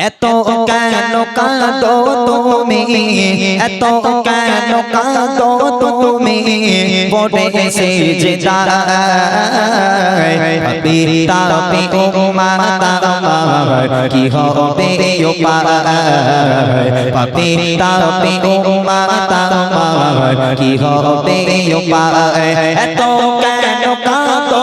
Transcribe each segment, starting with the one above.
এত কেন কাঁদো তুমি? এত কেন কাঁদো তুমি? সে যে পিতা পি ও কি হবে ও মাতা, কি হবে এত কেন কাঁদো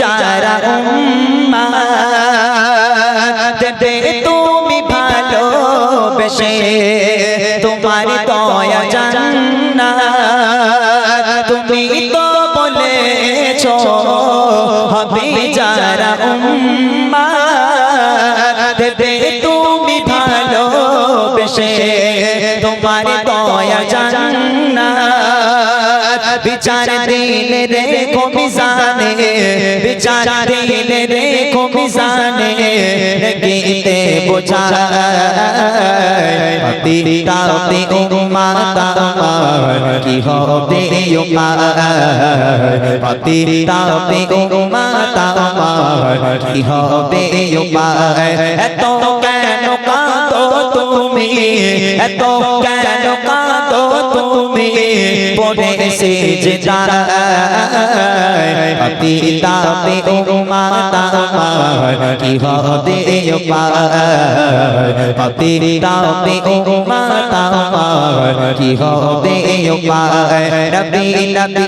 दे तुम भालो बसे तुम्हारे दया जानना बिचारा दिल देखो किसाने बिचारा दिल देखो किसाने गीते बोचारा तेरी ताते माता की हो तेरी पा तेरी ताते माता কি হবে এত তুমি এত কেন কাঁদো তুমি পড়ে সে যে পিতা পে ও মাতা কি হবে উপায় পিতা পে ও মাতা কি হবে উপায় নবী নবী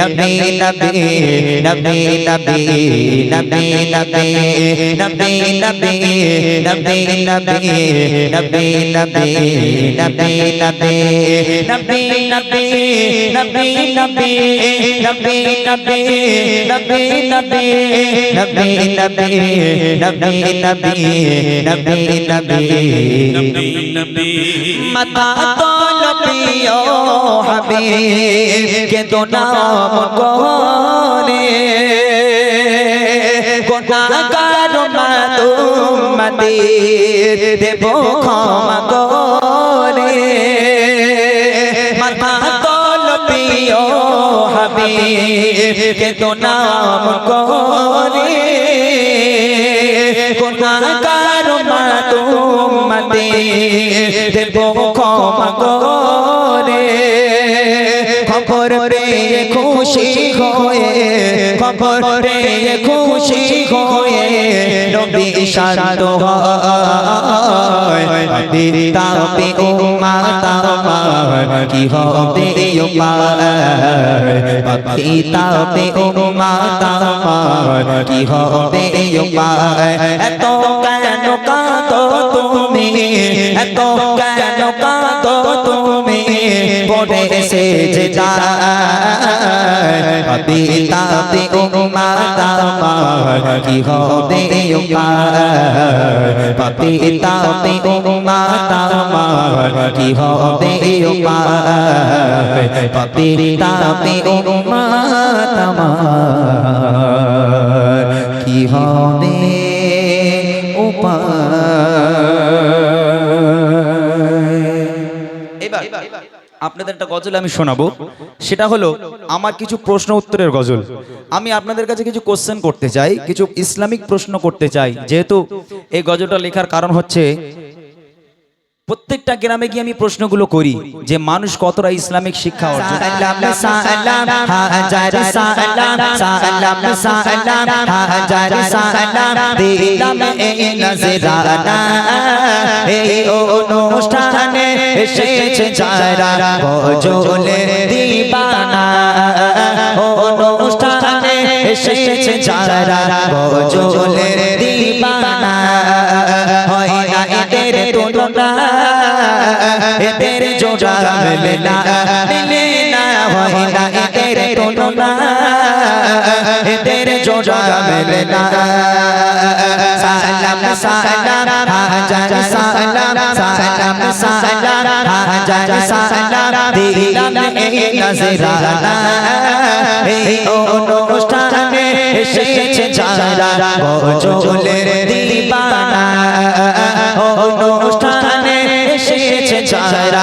নবী নবী নবী নবী নবী নবী নবী নবী নবী নবী নবী নবী নবী নবী নবী নবী নবী নবী নবী নবী নবী নবী নবী নবী নবী নবী নবী নবী মাতা তোল প্রিয় হাবিব কে তো নাম করে গুনাহগার মাতুমতি দেব ক্ষমা করে। মাতা তোল প্রিয় হাবিব কে তো নাম করে? গুনাহগার মাতুমতি দেব ক্ষমা করে। খুশি হয়ে পেয়ে খুশি হয়ে নবী শান্ত হয়। পিতা পে ও মাতা কি হবে উপায় পিতা পে ও মাতা কি হবে উপায় এত কেন কাঁদো তুমি? পড়ে সে যে পিতাতে ও মাতা কি হবে পিতাতে ও মাতা কি হবে পিতাতে ও মাতা আপনাদের একটা গজল আমি শোনাবো। সেটা হলো, আমার কিছু প্রশ্ন উত্তরের গজল। আমি আপনাদের কাছে কিছু কোশ্চেন করতে চাই, কিছু ইসলামিক প্রশ্ন করতে চাই। যেহেতু এই গজলটা লেখার কারণ হচ্ছে প্রত্যেকটা গ্রামে গিয়ে আমি প্রশ্নগুলো করি যে মানুষ কতটা ইসলামিক শিক্ষা অর্জন এদের জোড়া মেলে না মেলে না হয় না, এদের তুলনা এদের জোড়া মেলে। না সালাম সালাম, হাজার, সালাম সালাম সালাম, হাজার, সালাম, দিলাম এই নজরানা। এই অনুষ্ঠানে এসেছে যারা গজলের দিবানা।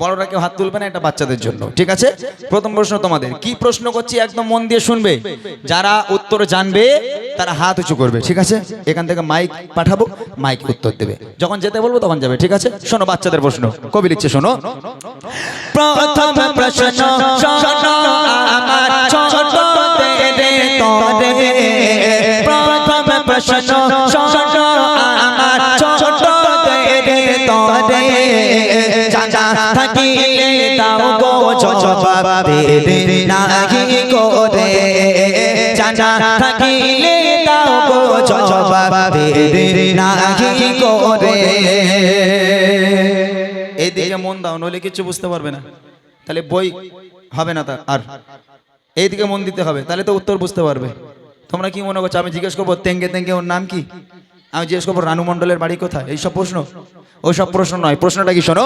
বড়রা কেউ হাত তুলবে না, এটা বাচ্চাদের জন্য। ঠিক আছে? প্রথম প্রশ্ন তোমাদের, কি প্রশ্ন করছি একদম মন দিয়ে শুনবে? যারা উত্তর জানবে, তারা হাত উঁচু করবে, ঠিক আছে? এখান থেকে মাইক পাঠাবো, মাইক উত্তর দেবে। যখন যেতে বলব, তখন যাবে, ঠিক আছে? শোনো বাচ্চাদের প্রশ্ন, কবি লিখছে, শোনো। প্রথম প্রশ্ন প্রথম প্রশ্ন তোরে থাকিলে নাহি থাকিলে নাহি করে। এইদিকে মন দাও, নইলে কিছু বুঝতে পারবে না। তাহলে বই হবে না তা আর এইদিকে মন দিতে হবে, তাহলে তো উত্তর বুঝতে পারবে। তোমরা কি মনে করছ? আমি জিজ্ঞেস করব, তেঙ্গে তেঙ্গে ওর নাম কি? আমি জিজ্ঞেস করব, রানু মণ্ডলের বাড়ি কোথায়? এইসব প্রশ্ন? ওইসব প্রশ্ন নয়। প্রশ্নটা কি শোনো?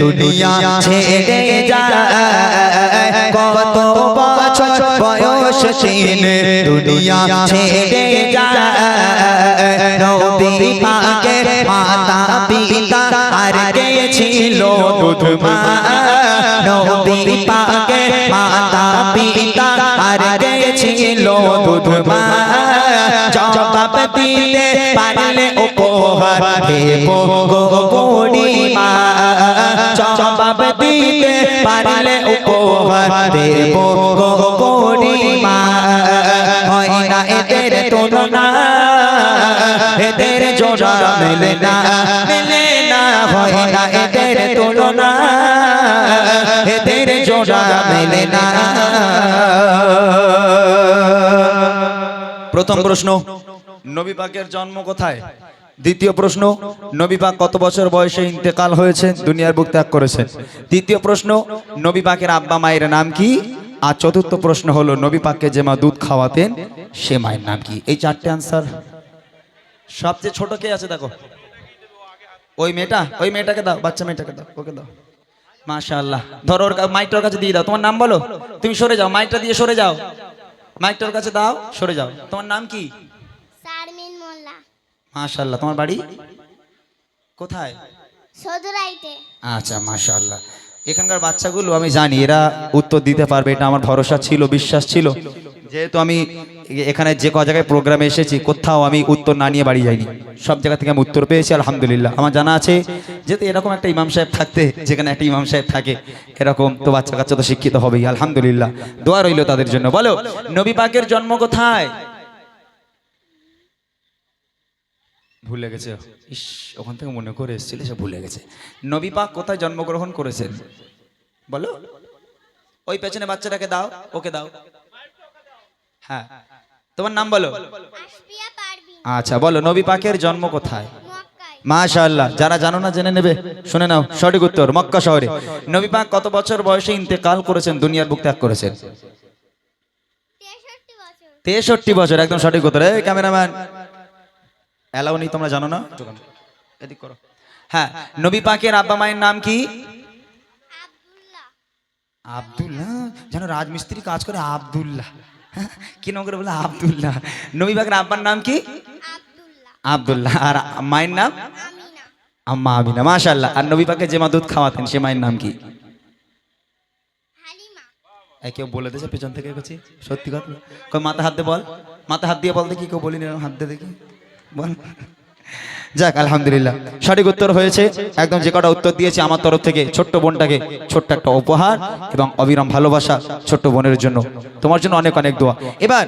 দুনিয়া ছেড়ে যায়। কত বছর বয়স তিন দুনিয়া ছেড়ে যায়। নবী পাকের মাতা পিতা আর কে ছিল দুধ মা নবী পাকের মাতা পিতা আর কে ছিল দুধ মা জবাব দিতে পারলে উপহার দেব গো গড়ি মা জবাব পারলে উপহার দেব গো এদের তুলনা, এদের জোড়া মেলে না মেলে না, হয় না এদের তুলনা, এদের জোড়া মেলে না। প্রথম প্রশ্ন, নবী পাকের জন্ম কোথায়? দ্বিতীয় প্রশ্ন, নবী পাক কত বছর বয়সে ইন্তেকাল হয়েছে? দুনিয়ার বুক ত্যাগ করেছেন। তৃতীয় প্রশ্ন, নবী পাকের আব্বা মায়ের নাম কি? আর চতুর্থ প্রশ্ন হলো নবী পাককে যে মা দুধ খাওয়াতেন সে মায়ের নাম কি? এই চারটে আনসার সবচেয়ে ছোট কে আছে দেখো? ওই মেয়েটা ওই মেয়েটাকে দাও বাচ্চা মেয়েটাকে দাও ওকে দাও। মাশাআল্লাহ। ধরো ওর মাইকটার কাছে দিয়ে দাও। তোমার নাম বলো? তুমি সরে যাও মাইকটা দিয়ে সরে যাও। মাইকটার কাছে দাও সরে যাও। তোমার নাম কি? শারমিন মোল্লা। মাশাআল্লাহ। তোমার বাড়ি? কোথায়? সদুরাইতে। আচ্ছা মাশাআল্লাহ। এখানকার বাচ্চাগুলো আমি জানি, এরা উত্তর দিতে পারবে, এটা আমার ভরসা ছিল, বিশ্বাস ছিল। যেহেতু আমি এখানে যে ক জায়গায় প্রোগ্রামে এসেছি, কোথাও আমি উত্তর না নিয়ে বাড়ি যাইনি। সব জায়গা থেকে আমি উত্তর পেয়েছি, আলহামদুলিল্লাহ। আমার জানা আছে যেহেতু এরকম একটা ইমাম সাহেব থাকতে, যেখানে একটা ইমাম সাহেব থাকে, এরকম তো বাচ্চা কাচ্চা তো শিক্ষিত হবেই, আলহামদুলিল্লাহ। দোয়া রইল তাদের জন্য। বলো, নবী পাকের জন্ম কোথায়? ভুলে গেছে। ইস ওখান থেকে মনে করে এসেছিল সে ভুলে গেছে। নবী পাক কোথায় জন্মগ্রহণ করেছেন? বলো। ওই পেছনে বাচ্চাটাকে দাও ওকে দাও। হ্যাঁ। তোমার নাম বলো। আশপিয়া আচ্ছা বলো নবী পাকের জন্ম কোথায়? মাশাআল্লাহ যারা জানো না জেনে নেবে। শুনে নাও সঠিক উত্তর মক্কা শহরে। নবী পাক কত বছর বয়সে ইন্তেকাল করেছেন দুনিয়ার বুক ত্যাগ করেছেন? তেষট্টি বছর। তেষট্টি বছর একদম সঠিক উত্তর। এই ক্যামেরাম্যান অ্যালাউ নেই তোমরা জানো না? এদিক করো। হ্যাঁ নবী পাকের আব্বা মায়ের নাম কি? আব্দুল্লাহ। আব্দুল্লাহ? যেন রাজমিস্ত্রি কাজ করে আব্দুল্লাহ। হ্যাঁ, কি নাম করে বলে আব্দুল্লাহ? নবী পাকের আব্বার নাম কি? আব্দুল্লাহ। আব্দুল্লাহ। আর মায়ের নাম? আমিনা। আম্মা আমিনা মাশাআল্লাহ। আর নবী পাকে যে মা দুধ খাওয়াতেন সে মায়ের নাম কি? কেউ বলে দিয়েছে পেছন থেকে গেছি সত্যি কথা। মাথা হাত দিয়ে বল। মাথা হাত দিয়ে বল দেখি কেউ বলিনি হাত দিয়ে দেখি। যাক, আলহামদুলিল্লাহ। সঠিক উত্তর হয়েছে। একদম যে কটা উত্তর দিয়েছে আমার তরফ থেকে, ছোট্ট বোনটাকে ছোট্ট একটা উপহার এবং অবিরাম ভালোবাসা ছোট্ট বোনের জন্য। তোমার জন্য অনেক অনেক দোয়া। এবার,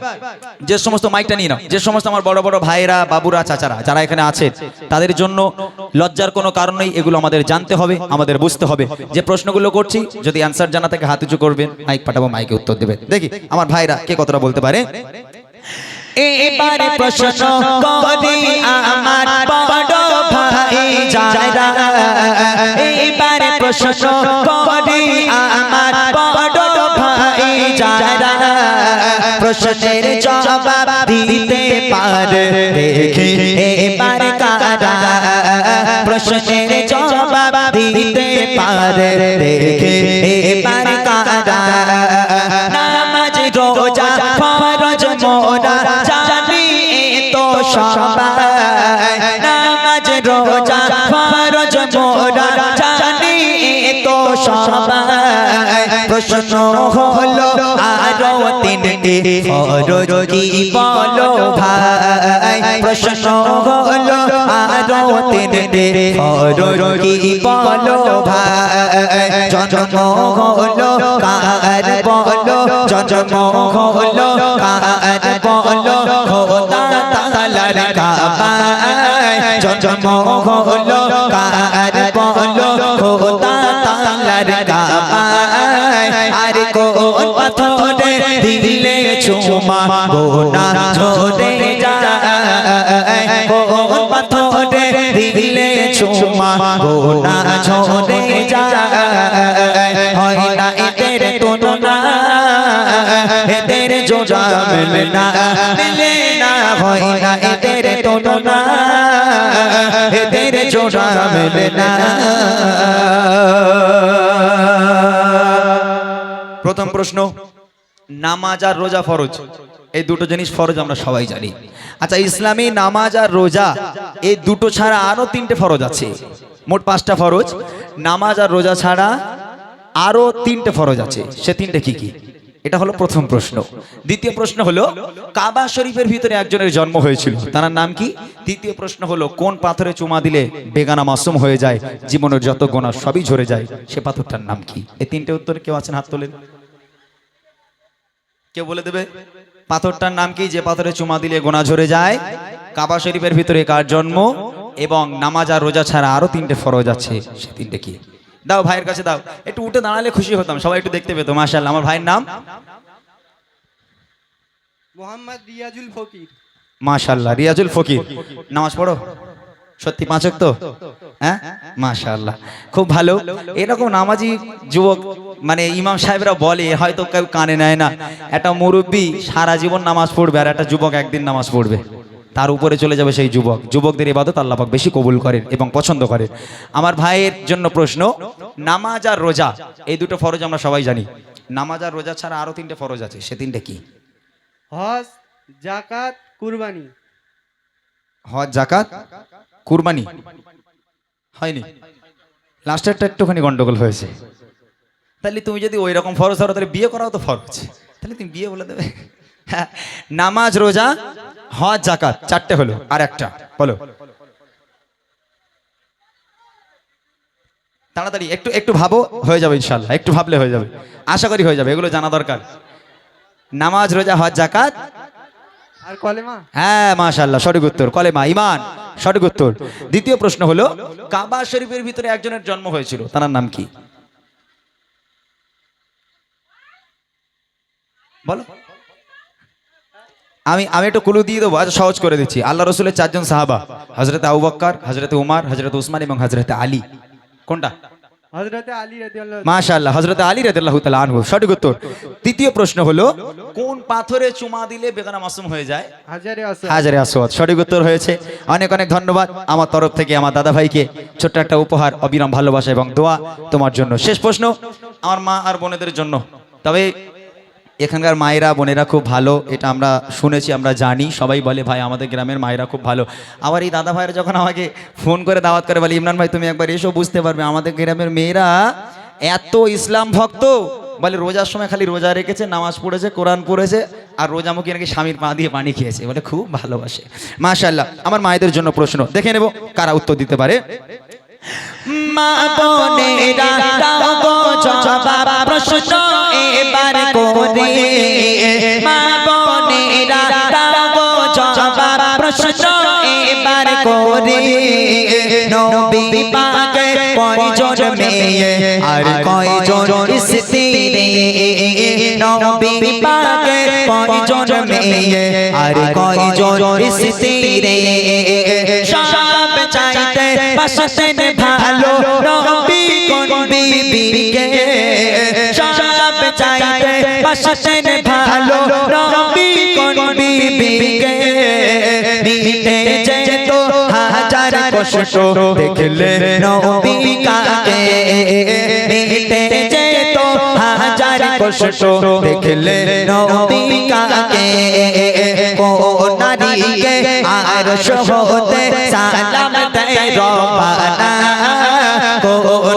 যে সমস্ত মাইকটা নিয়ে নাও। যে সমস্ত আমার বড় বড় ভাইয়েরা, বাবুরা, চাচারা, যারা এখানে আছে, তাদের জন্য লজ্জার কোনো কারণ নেই, এগুলো আমাদের জানতে হবে, আমাদের বুঝতে হবে। যে প্রশ্নগুলো করছি, যদি অ্যান্সার জানা থেকে, হাত উঁচু করবেন, মাইক পাঠাবো, মাইকে উত্তর দেবেন। দেখি, আমার ভাইরা কে কতটা বলতে পারে? এবারে প্রশ্ন করি আমার বড় ভাই যারা এবারে প্রশ্ন করি আমার বড় ভাই যারা প্রশ্নের জবাব দিতে পারে, দেখি এবার কারা। প্রশ্নের জবাব দিতে পারে, দেখি এবার কারা। প্রশ্ন হলো আরও তিনটি ফরজ কি বলো ভাই? প্রশ্ন হলো আরও তিনটি ফরজ কি বলো ভাই? জন্ম হলো, কার বলো? জন্ম হলো, কার বলো? খোদা তালার কাবায়। জন্ম হলো, কার বলো? খোদা তালার কাবায় আর কোন পাথরে দিলে চুমা গোনা ঝরে যায় কোন পাথরে দিলে চুমা গোনা ঝরে যায় হয় না এদের তুলনা এদের জোজা মেলে না হয় না, এদের এদের জোজা মেলে না। প্রথম প্রশ্ন, নামাজ আর রোজা ফরজ? এই দুটো জিনিস ফরজ আমরা সবাই জানি। আচ্ছা ইসলামী নামাজ আর রোজা, এই দুটো ছাড়া আরও তিনটে ফরজ আছে। মোট পাঁচটা ফরজ। নামাজ আর রোজা ছাড়া আরও তিনটে ফরজ আছে। সে তিনটে কি কি? এটা হলো প্রথম প্রশ্ন। দ্বিতীয় প্রশ্ন হলো কাবা শরীফের ভিতরে একজনের জন্ম হয়েছিল। তার নাম কি? তৃতীয় প্রশ্ন হলো কোন পাথরে চুমা দিলে বেগানা মাসুম হয়ে যায়? জীবনের যত গোনা সবই ঝরে যায়। সে পাথরটার নাম কি? এই তিনটে উত্তরে কেউ আছেন হাত তোলেন? কেউ বলে দেবে? পাথরটার নাম কি? যে পাথরে চুমা দিলে গোনা ঝরে যায়। কাবা শরীফের ভিতরে কার জন্ম? এবং নামাজ আর রোজা ছাড়া আরও তিনটে ফরজ আছে। সে তিনটে কি? দাও ভাইয়ের কাছে দাও। একটু উঠে দাঁড়ালে খুশি হতাম সবাই একটু দেখতে পেতো মাশাআল্লাহ। আমার ভাইয়ের নাম? মোহাম্মদ রিয়াজুল ফকির। মাশাআল্লাহ রিয়াজুল ফকির। নামাজ পড়ো। সত্যি পাঁচক তো? হ্যাঁ? মাশাআল্লাহ। খুব ভালো। এরকম নামাজি যুবক মানে ইমাম সাহেবরা বলে হয়তো কেউ কানে নেয় না। একটা মুরব্বী সারা জীবন নামাজ পড়বে আর একটা যুবক একদিন নামাজ পড়বে। তার উপরে চলে যাবে সেই যুবক। যুবকদের ইবাদত আল্লাহ পাক বেশি কবুল করেন এবং পছন্দ করেন। আমার ভাইয়ের জন্য প্রশ্ন নামাজ আর রোজা এই দুটো ফরজ আমরা সবাই জানি। নামাজ আর রোজা ছাড়া আরও তিনটে ফরজ আছে সে তিনটে কি? হজ জাকাত কুরবানি। হজ জাকাত কুরবানি। হয়নি? লাস্টেরটা একটুখানি গন্ডগোল হয়েছে। তাহলে তুমি যদি ওই রকম ফরজ ধরো তাহলে বিয়ে করাও তো ফরজ। তাহলে তুমি বিয়ে বলে দেবে। হ্যাঁ, নামাজ রোজা হজ জাকাত চারটে হলো আর একটা বলো। তাড়াতাড়ি একটু একটু ভাবো হয়ে যাবে ইনশাল্লাহ একটু ভাবলে হয়ে যাবে। আশা করি হয়ে যাবে এগুলো জানা দরকার। নামাজ রোজা হজ জাকাত আর কলেমা? হ্যাঁ মাশাল্লাহ সঠিক উত্তর কলেমা ইমান সঠিক উত্তর। দ্বিতীয় প্রশ্ন হলো কাবা শরীফের ভিতরে একজনের জন্ম হয়েছিল তার নাম কি? বলো। আমি আমি একটু কুলু দিয়ে দেবো আজ সহজ করে দিচ্ছি। আল্লাহ রসুলের চারজন সাহাবা হজরত আবু বক্কর হজরত উমার হজরত উসমান এবং হজরত আলী। কোনটা? হজরতে আলী আনহু। সঠিক উত্তর। তৃতীয় প্রশ্ন হলো কোন পাথরে চুমা দিলে বেগানা মাসুম হয়ে যায়? হাজারে সঠিক উত্তর হয়েছে। অনেক অনেক ধন্যবাদ আমার তরফ থেকে আমার দাদা ভাইকে ছোট্ট একটা উপহার অবিরাম ভালোবাসা এবং দোয়া তোমার জন্য। শেষ প্রশ্ন আমার মা আর বোনেদের জন্য। তবে এখানকার মায়েরা বোনেরা খুব ভালো এটা আমরা শুনেছি আমরা জানি সবাই বলে ভাই আমাদের গ্রামের মায়েরা খুব ভালো। আবার এই দাদা ভাইয়েরা যখন আমাকে ফোন করে দাওয়াত করে বলে ইমরান ভাই তুমি একবার এসো বুঝতে পারবে আমাদের গ্রামের মেয়েরা এত ইসলাম ভক্ত। বলে রোজার সময় খালি রোজা রেখেছে নামাজ পড়েছে কোরআন পড়েছে আর রোজা মুখে নাকি স্বামীর পা দিয়ে পানি খেয়েছে। বলে খুব ভালোবাসে। মাশাল্লাহ আমার মায়েদের জন্য প্রশ্ন দেখে নেব কারা উত্তর দিতে পারে। মা প্রশ্ন আর কয়জন স্ত্রী নবী পাকে কয়জন মেয়ে আর কয়জন স্ত্রী? সব চাইতে বাসতেন ভালো নবী কোন বিবিকে? সব চাইতে বাসতেন ভালো বিবিকে নিতে যেত হাজার কষ্ট দেখলে নবী কাকে নিতে যেত হাজার কষ্ট দেখলে নবী কাকে নারীকে আর সহতে সালাম দেয় রবানা।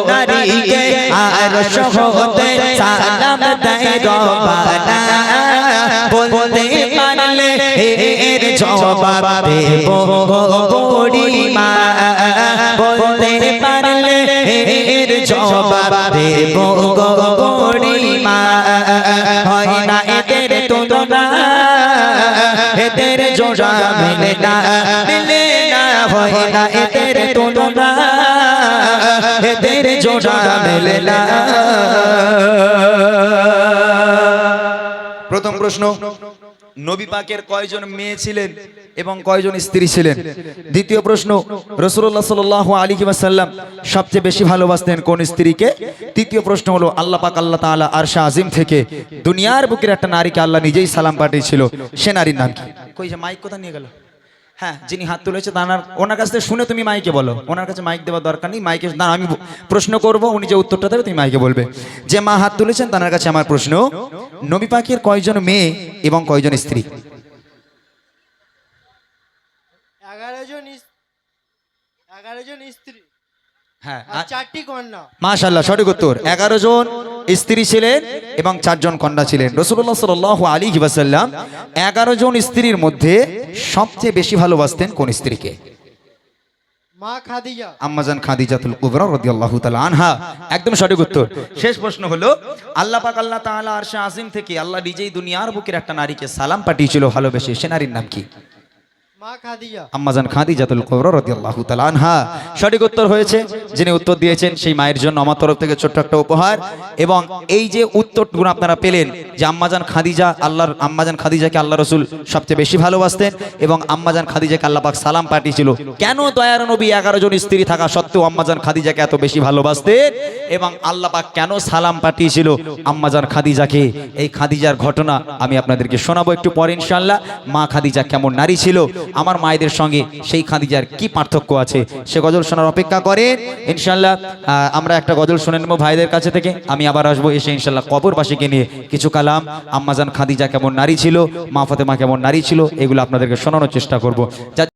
নারীকে আর সহতে সালাম দেয় রবানা। পারলে এর জবাব দেব। বুড়িমা, বলতে পারলে এর জবাব দেব। বুড়িমা, হয় না এদের তুলনা? এদের জোড়া মিলে না মিলে না, হয় না এদের তুলনা? এদের জোড়া না। প্রথম প্রশ্ন। নবী পাকের কয়জন মেয়ে ছিলেন এবং কয়জন স্ত্রী ছিলেন? দ্বিতীয় প্রশ্ন রসুল্লাহ সাল আলী সাল্লাম সবচেয়ে বেশি ভালোবাসতেন কোন স্ত্রীকে? তৃতীয় প্রশ্ন হলো, আল্লাহ পাক আল্লাহ তালা আর শাহ আজিম থেকে দুনিয়ার বুকের একটা নারীকে আল্লাহ নিজেই সালাম পাঠিয়েছিল। সে নারীর নাম কি? কই মাইক কোথায় নিয়ে গেল? হ্যাঁ যিনি হাত তুলেছে তার ওনার কাছ থেকে শুনে তুমি মাইকে বলো। ওনার কাছে মাইক দেওয়ার দরকার নেই মাইকে না আমি প্রশ্ন করব উনি যে উত্তরটা দেবে তুমি মাইকে বলবে। যে মা হাত তুলেছেন তার কাছে আমার প্রশ্ন নবী পাখির কয়জন মেয়ে এবং কয়জন স্ত্রী? এগারো জন এগারো জন স্ত্রী। হ্যাঁ চারটি কন্যা। মাশাল্লাহ সঠিক উত্তর এগারো জন স্ত্রী ছিলেন এবং চারজন কন্যা ছিলেন। রসুল্লাহ সাল আলী ওয়াসাল্লাম এগারো জন স্ত্রীর মধ্যে সবচেয়ে বেশি ভালোবাসতেন কোন স্ত্রীকে? মা খাদিজা। আম্মাজান খাদিজাতুল কুবরা রাদিয়াল্লাহু তাআলা আনহা। একদম সঠিক উত্তর। শেষ প্রশ্ন হলো আল্লাহ পাক আল্লাহ তাআলা আরশে আজিম থেকে আল্লাহ নিজেই দুনিয়ার বুকের একটা নারীকে সালাম পাঠিয়েছিল ভালোবেসে। সে নারীর নাম কি? আম্মাজান খাদিজাতুল কুবরা রাদিয়াল্লাহু তাআলা আনহা। সঠিক উত্তর হয়েছে, যিনি উত্তর দিয়েছেন সেই মায়ের জন্য আমার তরফ থেকে ছোট্ট একটা উপহার। এবং এই যে উত্তরটুকু আপনারা পেলেন, যে আম্মাজান খাদিজা আল্লাহর আম্মাজান খাদিজাকে আল্লাহ রসুল সবচেয়ে বেশি ভালোবাসতেন এবং আম্মাজান খাদিজাকে আল্লাহ পাক সালাম পাঠিয়েছিল। কেন দয়ার নবী এগারো জন স্ত্রী থাকা সত্ত্বেও আম্মাজান খাদিজাকে এত বেশি ভালোবাসতেন? এবং আল্লাহ পাক কেন সালাম পাঠিয়েছিল আম্মাজান খাদিজাকে? এই খাদিজার ঘটনা আমি আপনাদেরকে শোনাবো একটু পরে ইনশাল্লাহ মা খাদিজা কেমন নারী ছিল? আমার মায়েদের সঙ্গে সেই খাদিজার কি পার্থক্য আছে? সে গজল শোনার অপেক্ষা করে। ইনশাল্লাহ আমরা একটা গজল শুনে নেব ভাইদের কাছে থেকে। আমি আবার আসব এসে ইনশাল্লাহ কবরবাসীকে নিয়ে কিছু কালাম। আম্মাজান খাদিজা কেমন নারী ছিল, মা ফাতেমা কেমন নারী ছিল, এগুলো আপনাদেরকে শোনানোর চেষ্টা করব।